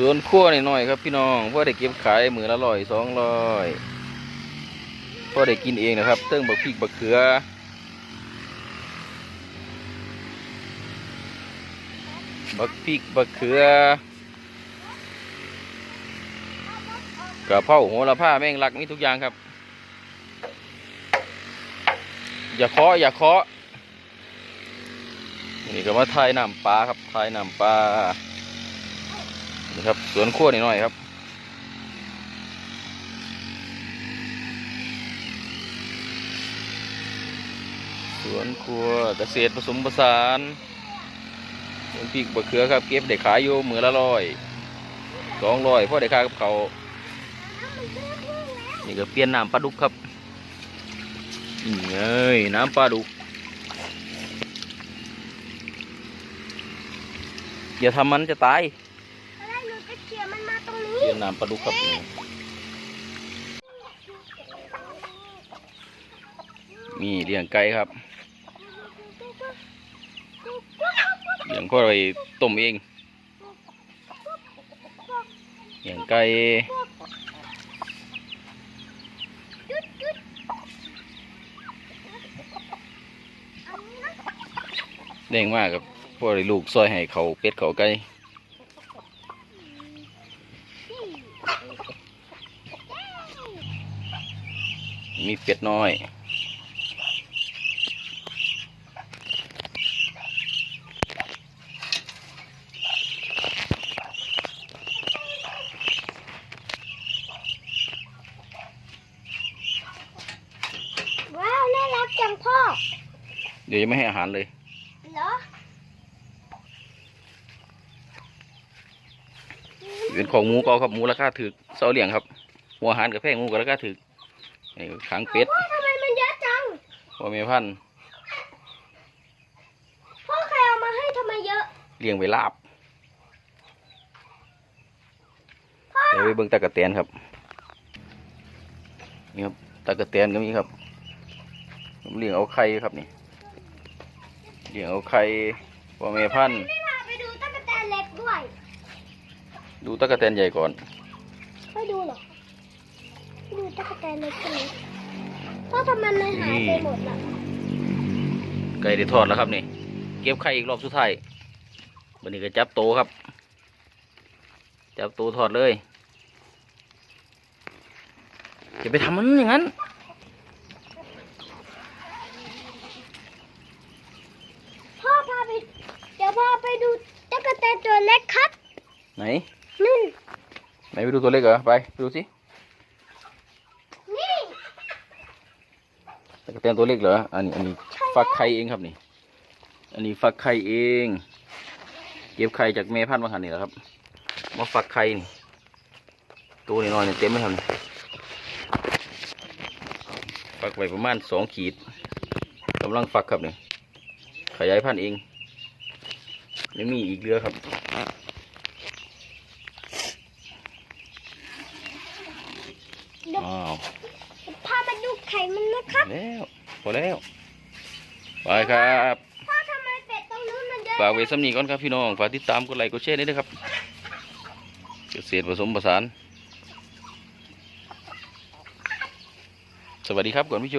สวนครัวหน่อยๆครับพี่น้องเพื่อได้เก็บขายมือละร้อยสองร้อยเพื่อได้กินเองนะครับเติ้งบักพริกบักเขือบักพริกบักเขือกระเพราโหระพาแมงลักมีทุกอย่างครับ อย่าเคาะอย่าเคาะนี่ก็มาทายน้ำปลาครับทายน้ำปลา นี่ครับสวนครัวนิดหน่อยครับสวนครัวเกษตรผสมผสานน้ำพริกบะเขือครับ เก็บได้ขายอยู่มือละร้อยสองร้อยพ่อได้ขายกับเขานี่ก็เปลี่ยนน้ำปลาดุกครับนี่เอ้ยน้ำปลาดุกอย่าทำมันจะตาย อะไรหนูจะเขี่ย มันมาตรียนน้ำปลาดุกครับมีเลี้ยงไก่ครับเลี้ยงพ่อไปต้มเองเลี้ยงไก่จุดจุดอันนี้นะแดงมากครับพ่อได้ลูกซอยให้เขาเป็ดเขาไก่ มีเป็ดน้อย ว้าว น่ารักจังพ่อ เดี๋ยวจะไม่ให้อาหารเลย เหรอเป็นของหมูก็เอาครับหมูราคาถือเสาเลี้ยงครับหัวอาหารกับแพงหมูก็ราคาถือ นี่ขางเป็ดพ่อทำไมมันเยอะจังพ่อแม่พันธุ์พ่อใครเอามาให้ทำไมเยอะ เลี้ยงไว้ลาบพ่อเดี๋ยวไปเบิ่งตะกะแตนครับนี่ครับตะกะแตนก็มีครับผมเลี้ยงเอาไข่ครับนี่เลี้ยงเอาไข่พ่อแม่พันธุ์ไม่พาไปดูตั้งแต่เล็กด้วย ดูตะกะแตนใหญ่ก่อนไม่ดูหรอ ไปดูตั้งแต่เล็กใช่ไหมพ่อทำไมมันหายไปหมดล่ะไก่ได้ทอดแล้วครับนี่ เก็บไข่อีกรอบสุดท้ายวันนี้ก็จับโตครับ จับโตทอดเลยอย่าไปทำมันอย่างนั้นพ่อพาไปเดี๋ยวพาไปดูตั้งแต่ตัวเล็กครับ ไหนนู่นไหนไปดูตัวเล็กเหรอไปไปดูสิ นี่ ตะกะแตนตัวเล็กเหรอ อันนี้อันนี้ฟักไข่เองครับนี่ อันนี้ฟักไข่เอง เก็บไข่จากแม่พันธุ์มาหันนี่แหละครับ มาฟักไข่นี่ตัวนี้น้อยเนี่ยเต็มไหมครับนี่ฟักไว้ประมาณสองขีดกำลังฟักครับนี่ขยายพันธุ์เองยังมีอีกเรือครับเดี๋ยวอ้าวพามาดู ไข่มันนะครับ แล้วพอแล้ว ไปครับพ่อทำไมเป็ดตรงนู้นมันเยอะฝากไว้สำนีก่อนครับพี่น้องฝากติดตามกดไลค์กดแชร์ด้วยนะครับเกษตรผสมผสาน สวัสดีครับก่อนพี่โจ